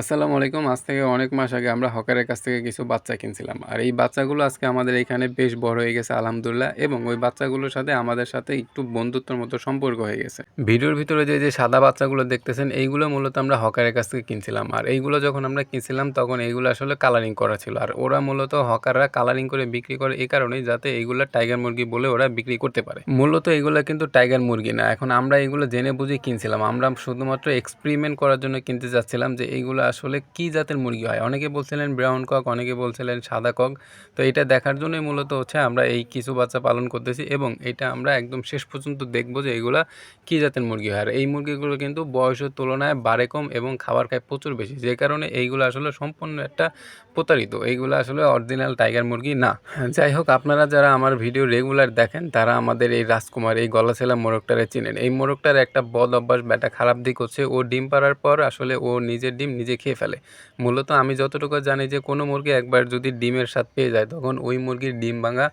আসসালামু আলাইকুম। আজ থেকে অনেক মাস আগে আমরা হকারের কাছ থেকে কিছু বাচ্চা কিনছিলাম। আর এই বাচ্চাগুলো আজকে আমাদের এখানে বেশ বড় হয়ে গেছে, আলহামদুলিল্লাহ। এবং ওই বাচ্চাগুলোর সাথে আমাদের সাথে একটু বন্ধুত্বর মতো সম্পর্ক হয়ে গেছে। ভিডিওর ভিতরে যে যে সাদা বাচ্চাগুলো দেখতেছেন, এইগুলো মূলত আমরা হকারের কাছ থেকে কিনছিলাম। আর এইগুলো যখন আমরা কিনছিলাম, তখন এইগুলো আসলে কালারিং করা ছিল। আর ওরা মূলত হকাররা কালারিং করে বিক্রি করে এই কারণেই যাতে এইগুলো টাইগার মুরগি বলে ওরা বিক্রি করতে পারে। মূলত এগুলো কিন্তু টাইগার মুরগি না। এখন আমরা এগুলো জেনে বুঝে কিনছিলাম। আমরা শুধুমাত্র এক্সপেরিমেন্ট করার জন্য কিনতে যাচ্ছিলাম যে এইগুলো আসলে কি জাতের মুরগি হয়? অনেকে বলছিলেন ব্রাউন কক, অনেকে বলছিলেন সাদা কক। তো এটা দেখার জন্যই মূলত হচ্ছে আমরা এই কিছু বাচ্চা পালন করতেছি এবং এটা আমরা একদম শেষ পর্যন্ত দেখব যে এগুলা কী জাতের মুরগি হয়। আর এই মুরগিগুলো কিন্তু বয়সের তুলনায় বাড়ে কম এবং খাবার খায় প্রচুর বেশি। যে কারণে এইগুলো আসলে সম্পূর্ণ একটা প্রতারিত। এইগুলো আসলে অরিজিনাল টাইগার মুরগি না। যাই হোক, আপনারা যারা আমার ভিডিও রেগুলার দেখেন, তারা আমাদের এই রাজকুমার, এই গলাছেলা মোরগটারে চিনেন। এই মোরগটার একটা বদ অভ্যাস বা একটা খারাপ দিক হচ্ছে ও ডিম পাড়ার পর আসলে ও নিজের ডিম নিজে খেয়ে ফেলে। মূলত আমি যতটুকু জানি যে কোনো মুরগি একবার যদি ডিমের স্বাদ পেয়ে যায়, তখন ওই মুরগির ডিম ভাঙা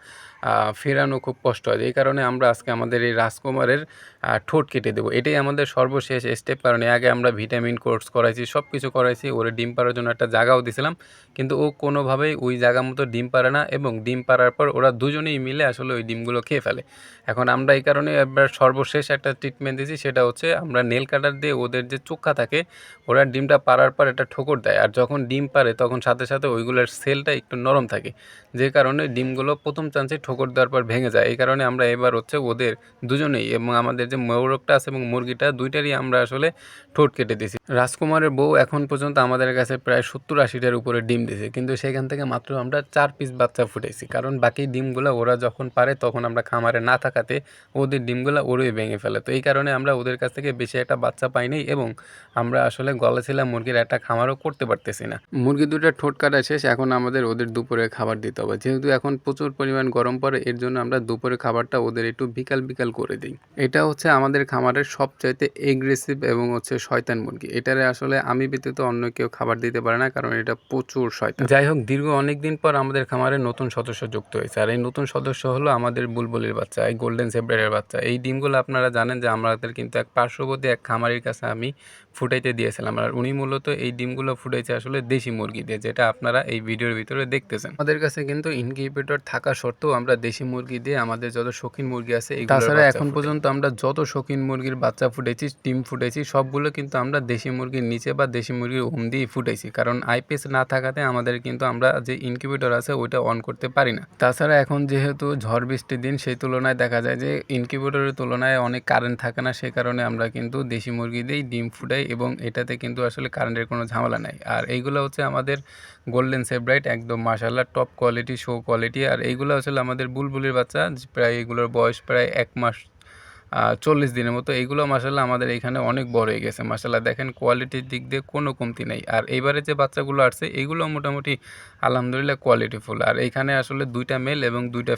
ফেরানো খুব কষ্ট হয়। এই কারণে আমরা আজকে আমাদের এই রাজকুমারের ঠোঁট কেটে দেবো। এটাই আমাদের সর্বশেষ স্টেপ কারণ আগে আমরা ভিটামিন কোর্স করাইছি সব কিছু করাইছি, ওরে ডিম পাড়ার জন্য একটা জায়গাও দিছিলাম। কিন্তু ও কোনোভাবেই ওই জায়গা মতো ডিম পারে না এবং ডিম পাড়ার পর ওরা দুজনেই মিলে আসলে ওই ডিমগুলো খেয়ে ফেলে। এখন আমরা এই কারণে এবার সর্বশেষ একটা ট্রিটমেন্ট দিয়েছি, সেটা হচ্ছে আমরা নেল কাটার দিয়ে ওদের যে চোখা থাকে, ওরা ডিমটা পাড়ার পর একটা ঠোকর দেয়, আর যখন ডিম পারে তখন সাথে সাথে ওইগুলোর সেলটা একটু নরম থাকে। যে কারণে ডিমগুলো প্রথম চান্সে ঠোকর দেওয়ার পর ভেঙে যায়। এই কারণে আমরা এবার হচ্ছে ওদের দুজনেই এবং আমাদের যে মোরগটা আছে এবং মুরগিটা, দুইটারই আমরা আসলে ঠোঁট কেটে দিয়েছি। রাজকুমারের বউ এখন পর্যন্ত আমাদের কাছে প্রায় সত্তর আশিটার উপরে ডিম দিয়েছে। কিন্তু সেখান থেকে মাত্র আমরা চার পিস বাচ্চা ফুটেছি কারণ বাকি ডিমগুলো ওরা যখন পারে তখন আমরা খামারে না থাকাতে ওদের ডিমগুলো ওরই ভেঙে ফেলে। তো এই কারণে আমরা ওদের কাছ থেকে বেশি একটা বাচ্চা পাইনি এবং আমরা আসলে গলা ছিলাম মুরগির একটা খামারও করতে পারতেছি না। মুরগি দুটো ঠোঁট কাটা শেষ এখন আমাদের ওদের দুপুরে খাবার দিতে হবে। যেহেতু এখন প্রচুর পরিমাণ গরম পড়ে এর জন্য আমরা দুপুরে খাবারটা ওদের একটু বিকাল বিকাল করে দিই। এটা হচ্ছে আমাদের খামারের সবচাইতে এগ্রেসিভ এবং হচ্ছে শয়তান মুরগি। এটারে আসলে আমি ব্যতীত অন্য কেউ খাবার দিতে পারে না কারণ এটা প্রচুর শয়তান। যাই হোক দীর্ঘ অনেক দিন পর আমাদের খামারে নতুন সদস্য যুক্ত হয়েছে। আর এই নতুন সদস্য হলো আমাদের বুলবুলির বাচ্চা এই গোল্ডেন সেব্রারের বাচ্চা। এই ডিমগুলো আপনারা জানেন যে আমাদের কিন্তু এক পার্শ্ববর্তী এক খামারের কাছে আমি ফুটাইতে দিয়েছিলাম। আর উনি মূলত এই ডিমগুলো ফুটেছে আসলে দেশি মুরগি দিয়ে যেটা আপনারা এই ভিডিওর ভিতরে দেখতেছেন। আমাদের কাছে কিন্তু ইনকিউবেটর থাকা সত্ত্বেও আমরা দেশি মুরগি দিয়ে আমাদের যত শৌখিন মুরগি আছে তাছাড়া এখন পর্যন্ত আমরা যত শৌখিন মুরগির বাচ্চা ফুটেছি ডিম ফুটেছি সবগুলো কিন্তু আমরা দেশি মুরগির নিচে বা দেশি মুরগির হোম দিয়ে ফুটাইছি। কারণ আইপিএস না থাকাতে আমাদের কিন্তু আমরা যে ইনকিউবেটর আছে ওইটা অন করতে পারি না। তাছাড়া এখন যেহেতু ঝড় বৃষ্টির দিন সেই তুলনায় দেখা যায় যে ইনকিউবেটরের তুলনায় অনেক কারেন্ট থাকে না সে কারণে আমরা কিন্তু দেশি মুরগি দিয়েই ডিম ফুটাই এবং এটাতে কিন্তু আসলে কারেন্টের কোনো ঝামেলা নাই। আর এইগুলো হচ্ছে আমাদের গোল্ডেন সেব্রাইট একদম মাসাল্লাহ টপ কোয়ালিটি শো কোয়ালিটি আর এইগুলো আসলে আমাদের বুলবুলির বাচ্চা প্রায় এগুলোর বয়স প্রায় এক মাস চল্লিশ দিনের মতো, এইগুলো মাসাল্লাহ আমাদের এখানে অনেক বড় হয়ে গেছে। মাসাল্লাহ দেখেন কোয়ালিটির দিক দিয়ে কোনো কমতি নেই। আর এইবারে যে বাচ্চাগুলো আসছে, এইগুলো মোটামুটি আলহামদুলিল্লাহ কোয়ালিটিফুল আর এইখানে আসলে দুইটা মেল এবং দুইটা